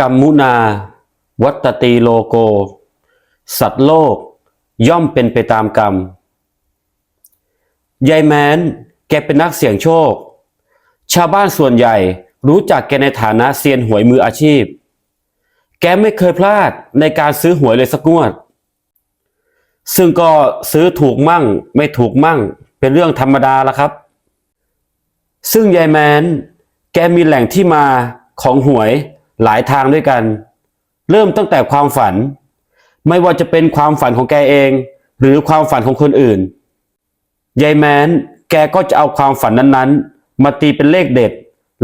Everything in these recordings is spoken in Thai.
กรรมุนา วัตตีโลโก สัตว์โลก ย่อมเป็นไปตามกรรม ยายแมนแกเป็นนักเสี่ยงโชค ชาวบ้านส่วนใหญ่รู้จักแกในฐานะเซียนหวยมืออาชีพ แกไม่เคยพลาดในการซื้อหวยเลยสักงวด ซึ่งก็ซื้อถูกมั่งไม่ถูกมั่งเป็นเรื่องธรรมดาละครับ ซึ่งยายแมนแกมีแหล่งที่มาของหวย หลายทางด้วยกัน เริ่มตั้งแต่ความฝัน ไม่ว่าจะเป็นความฝันของแกเอง หรือความฝันของคนอื่นยายแมนแกก็จะเอาความฝันนั้นๆ มาตีเป็นเลขเด็ด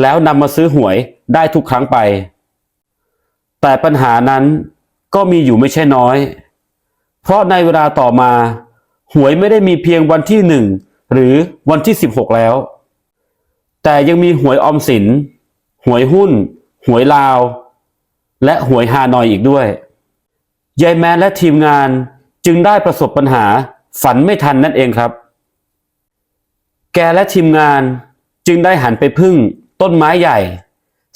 แล้วนำมาซื้อหวยได้ทุกครั้งไป แต่ปัญหานั้นก็มีอยู่ไม่ใช่น้อย เพราะในเวลาต่อมา หวยไม่ได้มีเพียงวันที่หนึ่งหรือวันที่สิบหกแล้ว แต่ยังมีหวยออมสิน หวยหุ้น หวยลาว และหวยฮานอยอีกด้วยยายแมนและทีมงานจึงได้ประสบปัญหาฝันไม่ทันนั่นเองครับ แกและทีมงานจึงได้หันไปพึ่งต้นไม้ใหญ่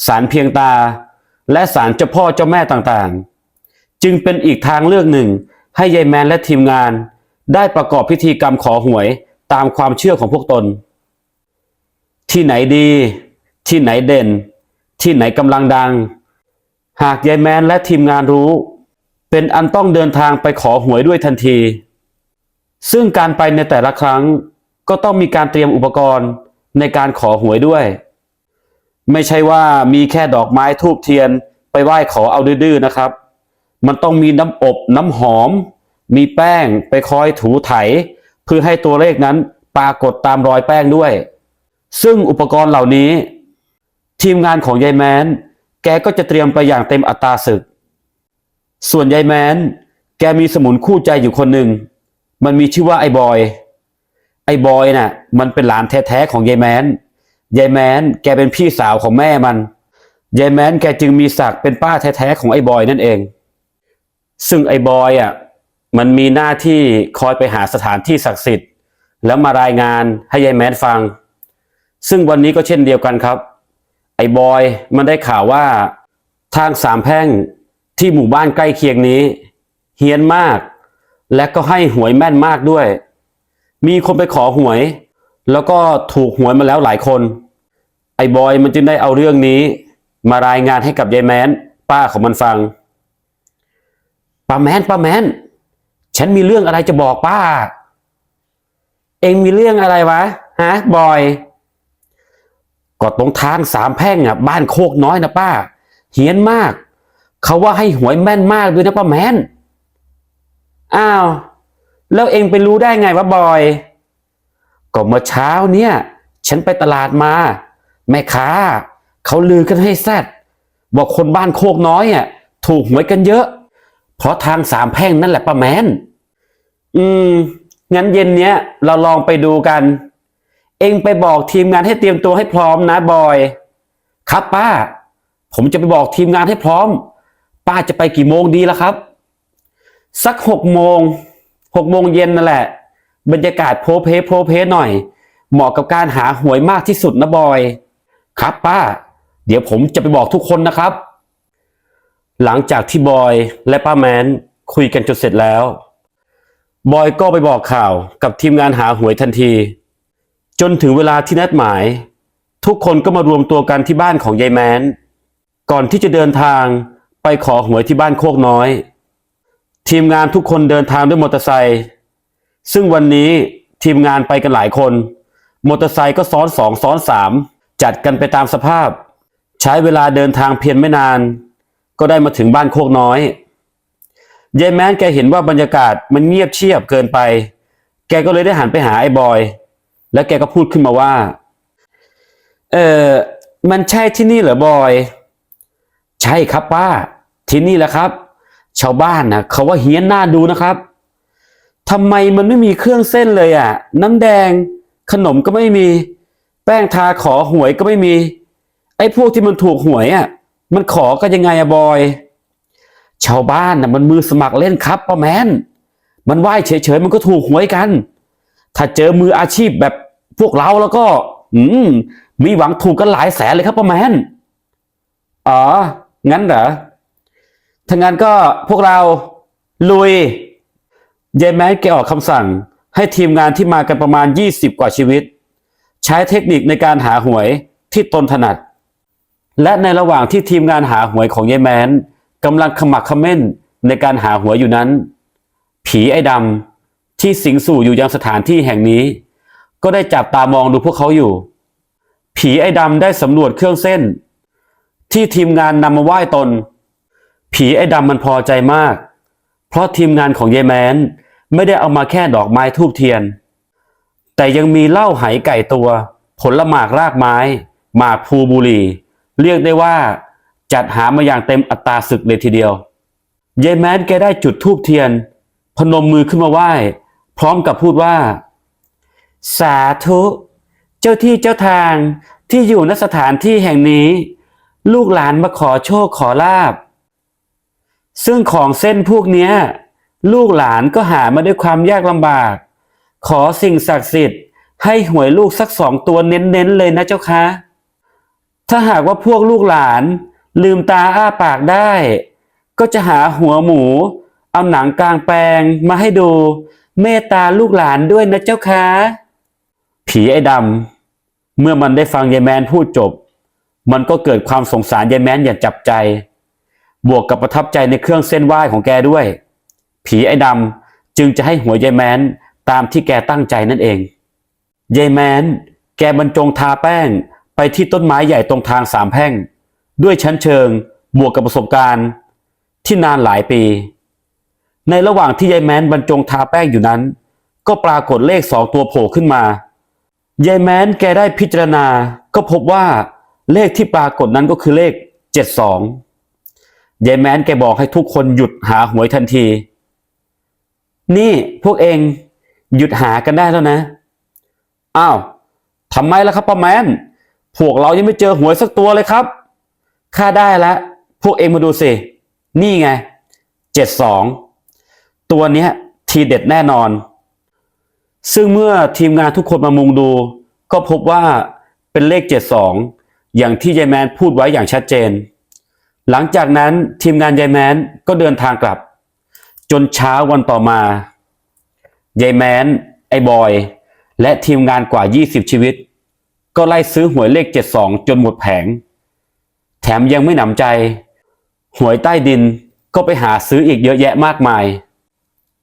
สารเพียงตา และสารเจ้าพ่อเจ้าแม่ต่างๆ จึงเป็นอีกทางเลือกหนึ่งให้ยายแมนและทีมงาน ได้ประกอบพิธีกรรมขอหวยตามความเชื่อของพวกตน ที่ไหนดี ที่ไหนเด่น ที่ไหนกำลังดัง หากยายแมนและทีมงานรู้ เป็นอันต้องเดินทางไปขอหวยด้วยทันที ซึ่งการไปในแต่ละครั้งก็ต้องมีการเตรียมอุปกรณ์ในการขอหวยด้วย ไม่ใช่ว่ามีแค่ดอกไม้ทูบเทียนไปไหว้ขอเอาดื้อๆนะครับ มันต้องมีน้ำอบน้ำหอม มีแป้งไปคอยถูไถ เพื่อให้ตัวเลขนั้นปรากฏตามรอยแป้งด้วย ซึ่งอุปกรณ์เหล่านี้ ทีมงานของยายแมนแกก็จะเตรียมไปอย่างเต็มอัตราศึก ส่วนยายแมนแกมีสมุนคู่ใจอยู่คนหนึ่ง มันมีชื่อว่าไอ้บอย ไอ้บอยน่ะ มันเป็นหลานแท้ๆของยายแมนยายแมนแกเป็นพี่สาวของแม่มัน ยายแมนแกจึงมีศักดิ์เป็นป้าแท้ๆของไอ้บอยนั่นเอง ซึ่งไอ้บอยอะ มันมีหน้าที่คอยไปหาสถานที่ศักดิ์สิทธิ์ แล้วมารายงานให้ยายแมนฟัง ซึ่งวันนี้ก็เช่นเดียวกันครับ ไอ้บอยมันได้ข่าวว่าทางสามแพร่งที่หมู่บ้านใกล้เคียงนี้ เฮี้ยนมาก และก็ให้หวยแม่นมากด้วย มีคนไปขอหวย แล้วก็ถูกหวยมาแล้วหลายคน ไอ้บอยมันจึงได้เอาเรื่องนี้ มารายงานให้กับยายแมนป้าของมันฟังป้าแมนป้าแมนฉันมีเรื่องอะไรจะบอกป้า เองมีเรื่องอะไรวะฮะบอย ก็ตรงทางสามแพร่งอะบ้านโคกน้อยนะป้า เฮี้ยนมาก เขาว่าให้หวยแม่นมากด้วยนะป้าแมนอ้าว แล้วเองไปรู้ได้ไงวะบอย ก็เมื่อเช้าเนี่ย ฉันไปตลาดมา แม่ค้าเขาลือกันให้แซดบอกคนบ้านโคกน้อยอะถูกหวยกันเยอะ เพราะทางสามแพร่งนั่นแหละป้าแมนอืม งั้นเย็นเนี้ยเราลองไปดูกัน เองไปบอกทีมงานให้เตรียมตัวให้พร้อมนะบอย ครับป้า ผมจะไปบอกทีมงานให้พร้อม ป้าจะไปกี่โมงดีล่ะครับ สักหกโมงหกโมงเย็นนั่นแหละ บรรยากาศโพเพโพเพหน่อย เหมาะกับการหาหวยมากที่สุดนะบอย ครับป้า เดี๋ยวผมจะไปบอกทุกคนนะครับ หลังจากที่บอยและป้าแมนคุยกันจนเสร็จแล้ว บอยก็ไปบอกข่าวกับทีมงานหาหวยทันที จนถึงเวลาที่นัดหมาย ทุกคนก็มารวมตัวกันที่บ้านของยายแมนก่อนที่จะเดินทางไปขอหวยที่บ้านโคกน้อย ทีมงานทุกคนเดินทางด้วยมอเตอร์ไซค์ซึ่งวันนี้ทีมงานไปกันหลายคน มอเตอร์ไซค์ก็ซ้อนสองซ้อนสามจัดกันไปตามสภาพ ใช้เวลาเดินทางเพียงไม่นาน ก็ได้มาถึงบ้านโคกน้อยยายแม้นแกเห็นว่าบรรยากาศมันเงียบเชียบเกินไป แกก็เลยได้หันไปหาไอ้บอย แล้วแกก็พูดขึ้นมาว่า เออมันใช่ที่นี่เหรอบอย ใช่ครับป้า ที่นี่แหละครับ ชาวบ้านนะเขาว่าเฮี้ยนหน้าดูนะครับทำไมมันไม่มีเครื่องเส้นเลยอะ น้ำแดง ขนมก็ไม่มี แป้งทาขอหวยก็ไม่มี ไอ้พวกที่มันถูกหวยอะ มันขอกันยังไงอะบอย ชาวบ้านน่ะมันมือสมัครเล่นครับป้าแมนมันไหว้เฉยๆมันก็ถูกหวยกัน ถ้าเจอมืออาชีพแบบ พวกเราแล้วก็ อืม มีหวังถูกกันหลายแสนเลยครับป้าแมนอ๋อ งั้นเหรอถ้างั้นก็พวกเราลุยยายแมนแกออกคำสั่ง ให้ทีมงานที่มากันประมาณ 20 กว่าชีวิต ใช้เทคนิคในการหาหวยที่ตนถนัด และในระหว่างที่ทีมงานหาหวยของยายแมนกำลังขมักขม้นในการหาหวยอยู่นั้น ผีไอ้ดำที่สิงสู่อยู่ยังสถานที่แห่งนี้ ก็ได้จับตามองดูพวกเขาอยู่ ผีไอ้ดำได้สำรวจเครื่องเส้น ที่ทีมงานนำมาไหว้ตน ผีไอ้ดำมันพอใจมาก เพราะทีมงานของยายแมนไม่ได้เอามาแค่ดอกไม้ทูบเทียน แต่ยังมีเหล้าไหไก่ตัว ผลหมากรากไม้ หมากภูบุรี เรียกได้ว่า จัดหามาอย่างเต็มอัตราศึกเลยทีเดียวยายแมนแกได้จุดทูบเทียน พนมมือขึ้นมาไหว้ พร้อมกับพูดว่า สาธุ เจ้าที่เจ้าทางที่อยู่ณสถานที่แห่งนี้ ลูกหลานมาขอโชคขอลาบ ซึ่งของเส้นพวกเนี้ย ลูกหลานก็หามาด้วยความยากลำบาก ขอสิ่งศักดิ์สิทธิ์ ให้หวยลูกสักสองตัวเน้นๆเลยนะเจ้าคะ ถ้าหากว่าพวกลูกหลานลืมตาอ้าปากได้ ก็จะหาหัวหมู เอาหนังกลางแปลงมาให้ดู เมตตาลูกหลานด้วยนะเจ้าคะ ผีไอ้ดำเมื่อมันได้ฟังยายแมนพูดจบ มันก็เกิดความสงสารยายแมนอย่างจับใจ บวกกับประทับใจในเครื่องเส้นไหว้ของแกด้วย ผีไอ้ดำจึงจะให้หัวยายแมนตามที่แกตั้งใจนั่นเองยายแมนแกบรรจงทาแป้งไปที่ต้นไม้ใหญ่ตรงทางสามแพร่ง ด้วยชั้นเชิงบวกกับประสบการณ์ ที่นานหลายปี ในระหว่างที่ยายแมนบรรจงทาแป้งอยู่นั้น ก็ปรากฏเลขสองตัวโผล่ขึ้นมา ยายแม้นแกได้พิจารณาก็พบว่าเลขที่ปรากฏนั้นก็คือเลข 72ยายแม้นแกบอกให้ทุกคนหยุดหาหวยทันที นี่พวกเองหยุดหากันได้แล้วนะ อ้าวทำไมล่ะครับป้าแมนพวกเรายังไม่เจอหวยสักตัวเลยครับ ค่าได้แล้ว พวกเองมาดูสิ นี่ไง 72 ตัวเนี้ยทีเด็ดแน่นอน ซึ่งเมื่อทีมงานทุกคนมามุงดู ก็พบว่าเป็นเลข 72 อย่างที่ยายแมนพูดไว้อย่างชัดเจน หลังจากนั้นทีมงานยายแมนก็เดินทางกลับ จนเช้าวันต่อมายายแมนไอ้บอย และทีมงานกว่า 20 ชีวิต ก็ไล่ซื้อหวยเลข 72 จนหมดแผง แถมยังไม่หนำใจ หวยใต้ดินก็ไปหาซื้ออีกเยอะแยะมากมาย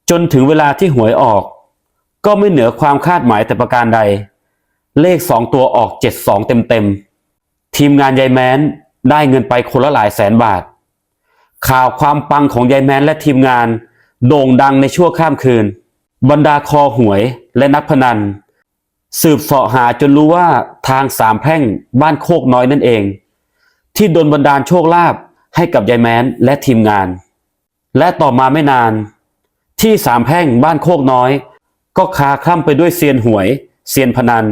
จนถึงเวลาที่หวยออก ก็ไม่เหนือความคาดหมายแต่ประการใด เลขสองตัวออกเจ็ดสองเต็มเต็มๆทีมงานยายแมนได้เงินไปคนละหลายแสนบาท ข่าวความปังของยายแมนและทีมงาน โด่งดังในชั่วข้ามคืน บรรดาคอหวยและนักพนัน สืบเสาะหาจนรู้ว่าทางสามแพร่งบ้านโคกน้อยนั่นเอง ที่ดนบันดาลโชคลาภให้กับยายแมนและทีมงาน และต่อมาไม่นาน ที่สามแพร่งบ้านโคกน้อย ก็คาคล่ำไปด้วยเซียนหวย เซียนพนัน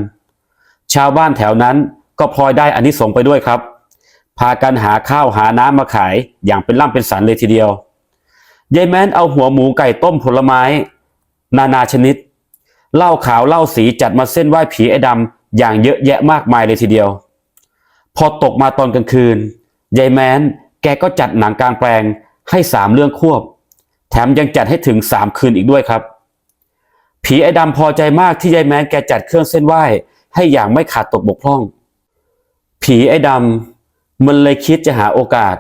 ชาวบ้านแถวนั้นก็พลอยได้อานิสงส์ไปด้วยครับ พากันหาข้าวหาน้ำมาขายอย่างเป็นล่ำเป็นสันเลยทีเดียวยายแม้นเอาหัวหมูไก่ต้มผลไม้ นานาชนิดเหล้าขาวเหล้าสีจัดมาเส้นไหว้ผีไอ้ดำอย่างเยอะแยะมากมายเลยทีเดียว พอตกมาตอนกลางคืนยายแม้นแกก็จัดหนังกลางแปลงให้สามเรื่องควบ แถมยังจัดให้ถึงสามคืนอีกด้วยครับ ผีไอ้ดำพอใจมากที่ยายแมนแกจัดเครื่องเส้นไหว้ ให้อย่างไม่ขาดตกบกพร่อง ผีไอ้ดำมันเลยคิดจะหาโอกาส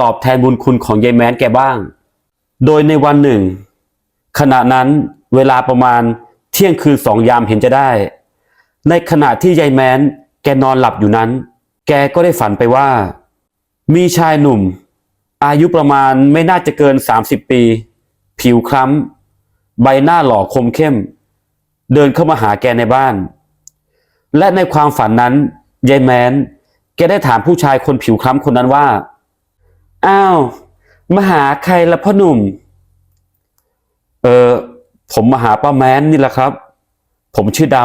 ตอบแทนบุญคุณของยายแมนแกบ้าง โดยในวันหนึ่ง ขณะนั้นเวลาประมาณเที่ยงคืนสองยามเห็นจะได้ ในขณะที่ยายแมนแกนอนหลับอยู่นั้น แกก็ได้ฝันไปว่า มีชายหนุ่ม อายุประมาณไม่น่าจะเกิน 30 ปี ผิวคล้ำ ใบหน้าหล่อคมเข้ม เดินเข้ามาหาแกในบ้าน และในความฝันนั้นยายแมนแกได้ถามผู้ชายคนผิวคล้ำคนนั้นว่า อ้าวมาหาใครละพ่อหนุ่ม เออผมมาหาป้าแมนนี่แหละครับ ผมชื่อด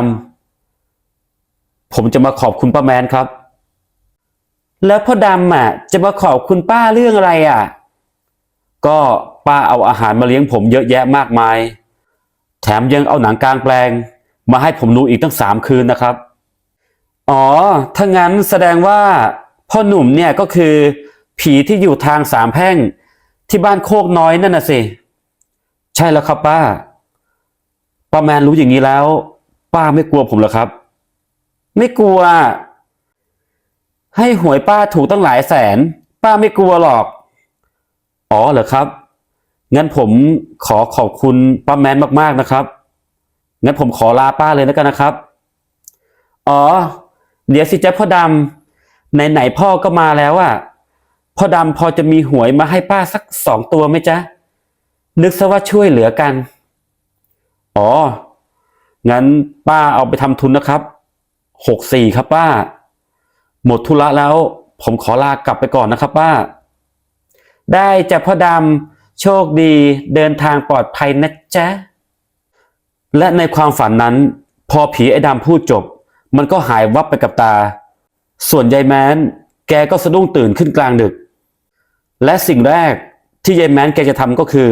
ำผมจะมาขอบคุณป้าแมนครับ แล้วพ่อดำอะ จะมาขอบคุณป้าเรื่องอะไรอะ ก็ป้าเอาอาหารมาเลี้ยงผมเยอะแยะมากมาย แถมยังเอาหนังกลางแปลง มาให้ผมดูอีกตั้งสามคืนนะครับ อ๋อ ถ้างั้นแสดงว่าพ่อหนุ่มเนี่ยก็คือ ผีที่อยู่ทางสามแพร่ง ที่บ้านโคกน้อยนั่นน่ะสิ ใช่แล้วครับป้า ป้าแมนรู้อย่างนี้แล้ว ป้าไม่กลัวผมหรอครับ ไม่กลัว ให้หวยป้าถูกตั้งหลายแสน ป้าไม่กลัวหรอก อ๋อเหรอครับ งั้นผมขอขอบคุณป้าแมนมากๆนะครับ งั้นผมขอลาป้าเลยแล้วกันนะครับ อ๋อ เดี๋ยวสิจ๊ะพ่อดำไหนๆพ่อก็มาแล้วอะพ่อดำพอจะมีหวยมาให้ป้าสักสองตัวไหมจ๊ะ นึกซะว่าช่วยเหลือกัน อ๋อ งั้นป้าเอาไปทำทุนนะครับ หกสี่ครับป้า หมดธุระแล้ว ผมขอลากลับไปก่อนนะครับป้า ได้จ้ะพ่อดำ โชคดีเดินทางปลอดภัยนะจ๊ะ และในความฝันนั้น พอผีไอ้ดำพูดจบ มันก็หายวับไปกับตา ส่วนยายแม้น แกก็สะดุ้งตื่นขึ้นกลางดึก และสิ่งแรกที่ยายแม้นแกจะทำก็คือ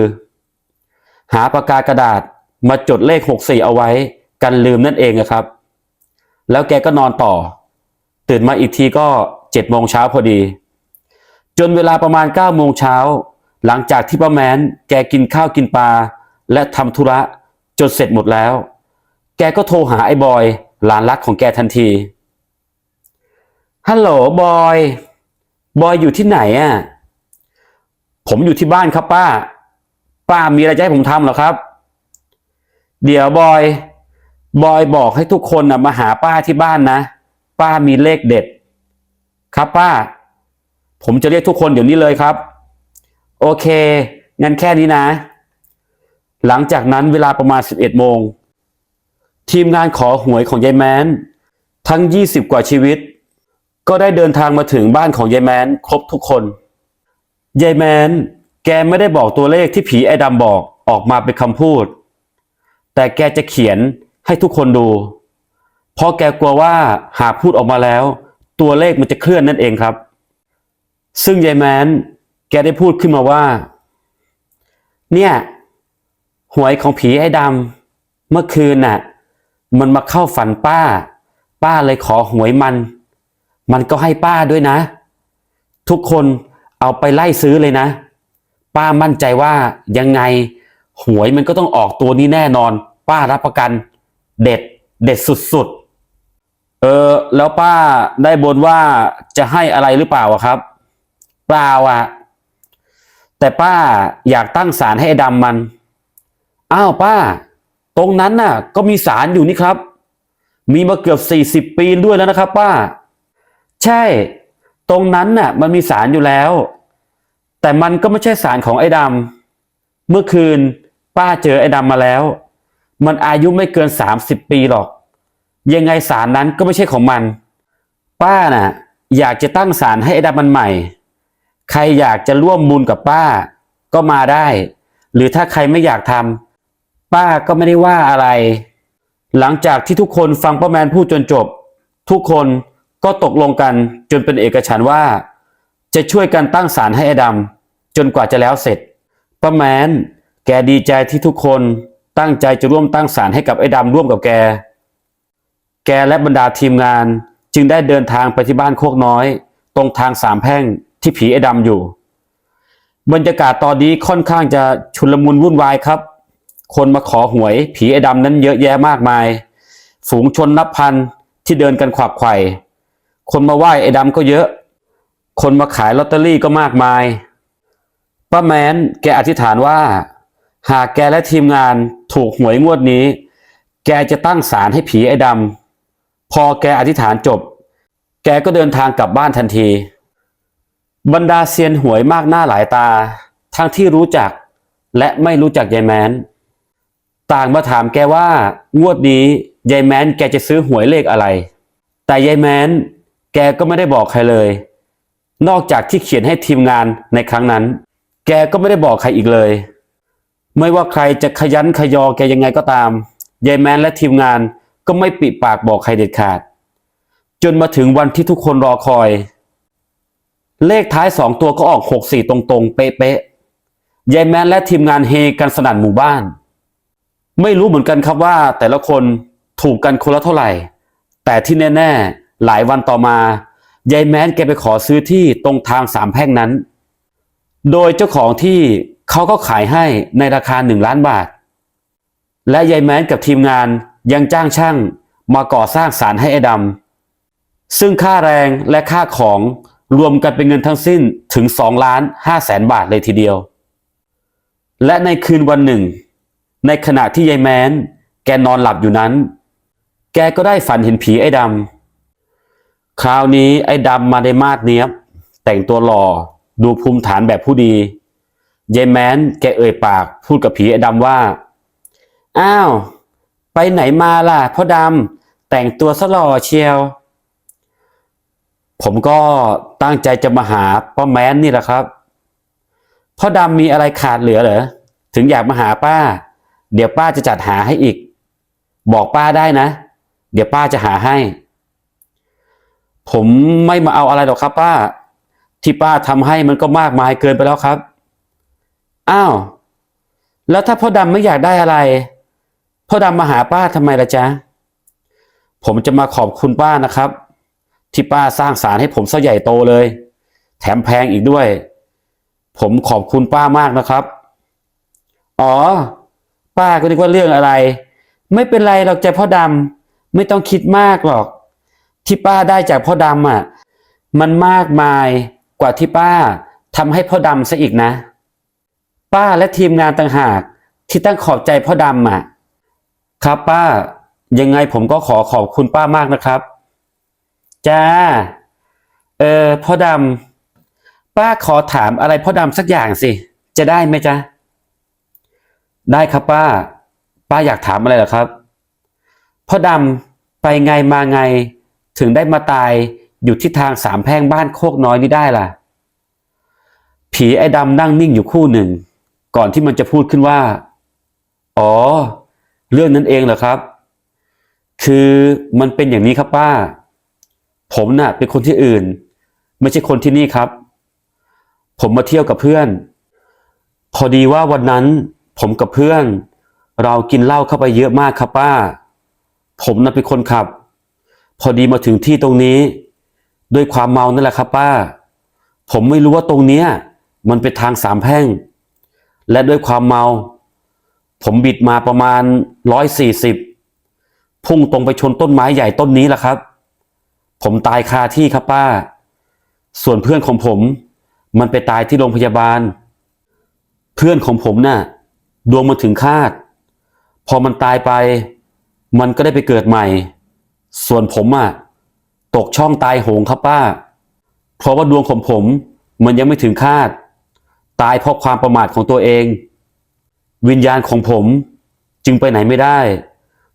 หาปากกากระดาษมาจดเลขหกสี่เอาไว้ กันลืมนั่นเองครับ แล้วแกก็นอนต่อ ตื่นมาอีกทีก็เจ็ดโมงเช้าพอดี จนเวลาประมาณเก้าโมงเช้า หลังจากที่ป้าแมนแกกินข้าวกินปลาและทำธุระจนเสร็จหมดแล้ว แกก็โทรหาไอ้บอยหลานรักของแกทันที ฮัลโหลบอย บอยอยู่ที่ไหนอะ ผมอยู่ที่บ้านครับป้า ป้ามีอะไรจะให้ผมทำหรอครับ เดี๋ยวบอย บอยบอกให้ทุกคนนะมาหาป้าที่บ้านนะ ป้ามีเลขเด็ด ครับป้า ผมจะเรียกทุกคนเดี๋ยวนี้เลยครับ โอเค งั้นแค่นี้นะ หลังจากนั้นเวลาประมาณ 11 โมง ทีมงานขอหวยของยายแมนทั้ง 20 กว่าชีวิต ก็ได้เดินทางมาถึงบ้านของยายแมนครบทุกคน ยายแมนแกไม่ได้บอกตัวเลขที่ผีไอ้ดำบอกออกมาเป็นคำพูด แต่แกจะเขียนให้ทุกคนดู เพราะแกกลัวว่าหากพูดออกมาแล้ว ตัวเลขมันจะเคลื่อนนั่นเองครับ ซึ่งยายแมน แกได้พูดขึ้นมาว่า เนี่ยหวยของผีไอ้ดำเมื่อคืนน่ะ มันมาเข้าฝันป้า ป้าเลยขอหวยมัน มันก็ให้ป้าด้วยนะ ทุกคนเอาไปไล่ซื้อเลยนะ ป้ามั่นใจว่ายังไงหวยมันก็ต้องออกตัวนี้แน่นอน ป้ารับประกัน เด็ด เด็ดสุดๆ เออ แล้วป้าได้บนว่าจะให้อะไรหรือเปล่าครับ เปล่าอะ แต่ป้าอยากตั้งศาลให้ไอ้ดำมัน อ้าวป้า ตรงนั้นน่ะ ก็มีศาลอยู่นี่ครับ มีมาเกือบสี่สิบปีด้วยแล้วนะครับ ป้า ใช่ ตรงนั้นน่ะ มันมีศาลอยู่แล้ว แต่มันก็ไม่ใช่ศาลของไอ้ดำเมื่อคืน ป้าเจอไอ้ดำมาแล้ว มันอายุไม่เกินสามสิบปีหรอก ยังไงศาลนั้นก็ไม่ใช่ของมัน ป้าน่ะ อยากจะตั้งศาลให้ไอ้ดำมันใหม่ ใครอยากจะร่วมบุญกับป้าก็มาได้ หรือถ้าใครไม่อยากทำป้าก็ไม่ได้ว่าอะไร หลังจากที่ทุกคนฟังป้าแมนพูดจนจบ ทุกคนก็ตกลงกันจนเป็นเอกฉันว่า จะช่วยกันตั้งศาลให้ไอ้ดำจนกว่าจะแล้วเสร็จป้าแมนแกดีใจที่ทุกคนตั้งใจจะร่วมตั้งศาลให้กับไอ้ดำร่วมกับแก แกและบรรดาทีมงานจึงได้เดินทางไปที่บ้านโคกน้อย ตรงทางสามแพร่ง ที่ผีไอ้ดำอยู่ บรรยากาศตอนนี้ค่อนข้างจะชุลมุนวุ่นวายครับ คนมาขอหวยผีไอ้ดำนั้นเยอะแยะมากมาย ฝูงชนนับพันที่เดินกันขวักไขว่คนมาไหว้ไอ้ดำก็เยอะ คนมาขายลอตเตอรี่ก็มากมาย ป้าแมนแกอธิษฐานว่า หากแกและทีมงานถูกหวยงวดนี้ แกจะตั้งศาลให้ผีไอ้ดำพอแกอธิษฐานจบ แกก็เดินทางกลับบ้านทันที บรรดาเซียนหวยมากหน้าหลายตา ทั้งที่รู้จักและไม่รู้จักยายแมนต่างมาถามแกว่า งวดนี้ยายแมนแกจะซื้อหวยเลขอะไร แต่ยายแมนแกก็ไม่ได้บอกใครเลย นอกจากที่เขียนให้ทีมงานในครั้งนั้น แกก็ไม่ได้บอกใครอีกเลย ไม่ว่าใครจะขยันขยอแกยังไงก็ตามยายแมนและทีมงานก็ไม่ปิดปากบอกใครเด็ดขาด จนมาถึงวันที่ทุกคนรอคอย เลขท้ายสองตัวก็ออกหกสี่ตรงๆ เป๊ะๆยายแมนและทีมงานเฮกันสนั่นหมู่บ้าน ไม่รู้เหมือนกันครับว่า แต่ละคนถูกกันคนละเท่าไหร่ แต่ที่แน่ ๆ หลายวันต่อมายายแมนแกไปขอซื้อที่ตรงทางสามแพ่งนั้น โดยเจ้าของที่เขาก็ขายให้ในราคาหนึ่งล้านบาท และยายแมนกับทีมงานยังจ้างช่างมาก่อสร้างศาลให้ไอ้ดำซึ่งค่าแรงและค่าของ รวมกันเป็นเงินทั้งสิ้นถึง2ล้าน5แสนบาทเลยทีเดียว และในคืนวันหนึ่ง ในขณะที่ยายแมนแกนอนหลับอยู่นั้น แกก็ได้ฝันเห็นผีไอ้ดำ คราวนี้ไอ้ดำมาในมาดเนี้ยบ แต่งตัวหล่อดูภูมิฐานแบบผู้ดียายแมนแกเอ่ยปากพูดกับผีไอ้ดำว่า อ้าว ไปไหนมาล่ะพ่อดำแต่งตัวซะหล่อเชียว ผมก็ตั้งใจจะมาหาป้าแม้นนี่แหละครับพ่อดำมีอะไรขาดเหลือเหรอถึงอยากมาหาป้า เดี๋ยวป้าจะจัดหาให้อีก บอกป้าได้นะ เดี๋ยวป้าจะหาให้ ผมไม่มาเอาอะไรหรอกครับ ป้า ที่ป้าทำให้มันก็มากมายเกินไปแล้วครับอ้าวแล้วถ้าพ่อดำไม่อยากได้อะไรพ่อดำมาหาป้าทำไมล่ะจ๊ะผมจะมาขอบคุณป้านะครับ ที่ป้าสร้างศาลให้ผมซะใหญ่โตเลย แถมแพงอีกด้วย ผมขอบคุณป้ามากนะครับ อ๋อ ป้าก็นึกว่าเรื่องอะไร ไม่เป็นไรหรอกจ้ะพ่อดำไม่ต้องคิดมากหรอก ที่ป้าได้จากพ่อดำอะ มันมากมายกว่าที่ป้าทำให้พ่อดำซะอีกนะ ป้าและทีมงานต่างหากที่ตั้งขอบใจพ่อดำอะ ครับป้า ยังไงผมก็ขอขอบคุณป้ามากนะครับ จ้า เออพ่อดำป้าขอถามอะไรพ่อดำสักอย่างสิ จะได้ไหมจ๊ะ ได้ครับป้า ป้าอยากถามอะไรเหรอครับ พ่อดำไปไงมาไง ถึงได้มาตายอยู่ที่ทางสามแพร่งบ้านโคกน้อยนี่ได้ล่ะ ผีไอ้ดำนั่งนิ่งอยู่คู่หนึ่ง ก่อนที่มันจะพูดขึ้นว่า อ๋อ เรื่องนั้นเองเหรอครับ คือมันเป็นอย่างนี้ครับป้า ผมน่ะเป็นคนที่อื่น ไม่ใช่คนที่นี่ครับ ผมมาเที่ยวกับเพื่อน พอดีว่าวันนั้น ผมกับเพื่อน เรากินเหล้าเข้าไปเยอะมากครับป้า ผมน่ะเป็นคนขับ พอดีมาถึงที่ตรงนี้ ด้วยความเมานั่นแหละครับป้า ผมไม่รู้ว่าตรงเนี้ย มันเป็นทางสามแพร่ง และด้วยความเมา ผมบิดมาประมาณร้อยสี่สิบพุ่งตรงไปชนต้นไม้ใหญ่ต้นนี้แหละครับ ผมตายคาที่ครับป้า ส่วนเพื่อนของผม มันไปตายที่โรงพยาบาล เพื่อนของผมน่ะ ดวงมันถึงคาด พอมันตายไป มันก็ได้ไปเกิดใหม่ ส่วนผมอะ ตกช่องตายโหงครับป้า เพราะว่าดวงของผม มันยังไม่ถึงคาด ตายเพราะความประมาทของตัวเอง วิญญาณของผมจึงไปไหนไม่ได้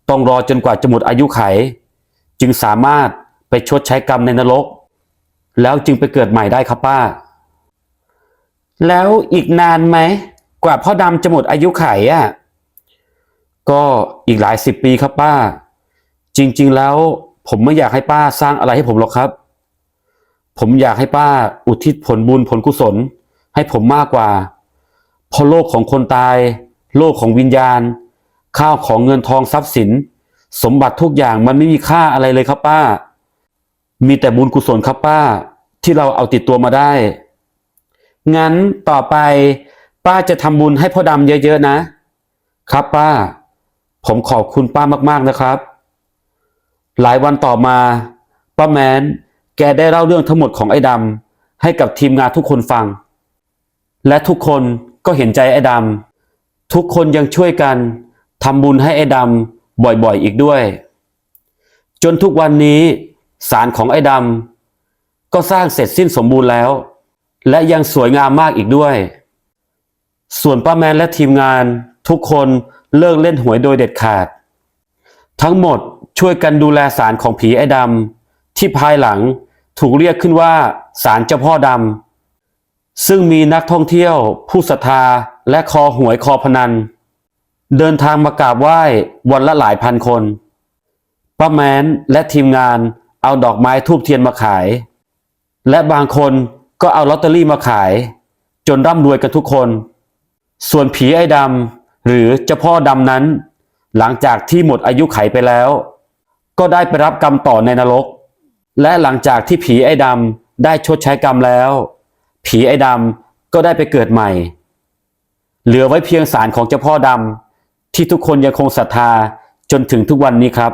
ต้องรอจนกว่าจะหมดอายุไข จึงสามารถ ไปชดใช้กรรมในนรก แล้วจึงไปเกิดใหม่ได้ครับป้า แล้วอีกนานไหม กว่าพ่อดำจะหมดอายุไขอะก็อีกหลายสิบปีครับป้า จริง ๆ แล้ว ผมไม่อยากให้ป้าสร้างอะไรให้ผมหรอกครับ ผมอยากให้ป้าอุทิศผลบุญผลกุศล ให้ผมมากกว่าเพราะโลกของคนตาย โลกของวิญญาณ ข้าวของเงินทองทรัพย์สิน สมบัติทุกอย่างมันไม่มีค่าอะไรเลยครับป้า มีแต่บุญกุศลครับป้า ที่เราเอาติดตัวมาได้ งั้นต่อไป ป้าจะทำบุญให้พ่อดำเยอะๆนะ ครับป้า ผมขอบคุณป้ามากๆนะครับ หลายวันต่อมา ป้าแมนแกได้เล่าเรื่องทั้งหมดของไอ้ดำให้กับทีมงานทุกคนฟัง และทุกคนก็เห็นใจไอ้ดำทุกคนยังช่วยกันทำบุญให้ไอ้ดำบ่อยๆอีกด้วย จนทุกวันนี้ ศาลของไอ้ดำก็สร้างเสร็จสิ้นสมบูรณ์แล้ว และยังสวยงามมากอีกด้วย ส่วนป้าแมนและทีมงานทุกคนเลิกเล่นหวยโดยเด็ดขาด ทั้งหมดช่วยกันดูแลสารของผีไอ้ดำที่ภายหลังถูกเรียกขึ้นว่าสารเจ้าพ่อดำซึ่งมีนักท่องเที่ยว ผู้ศรัทธาและคอหวยคอพนัน เดินทางมากราบไหว้วันละหลายพันคนป้าแมนและทีมงาน เอาดอกไม้ทูบเทียนมาขาย และบางคนก็เอาลอตเตอรี่มาขาย จนร่ำรวยกันทุกคน ส่วนผีไอ้ดำหรือเจ้าพ่อดำนั้น หลังจากที่หมดอายุไขไปแล้ว ก็ได้ไปรับกรรมต่อในนรก และหลังจากที่ผีไอ้ดำได้ชดใช้กรรมแล้ว ผีไอ้ดำก็ได้ไปเกิดใหม่ เหลือไว้เพียงสารของเจ้าพ่อดำที่ทุกคนยังคงศรัทธาจนถึงทุกวันนี้ครับ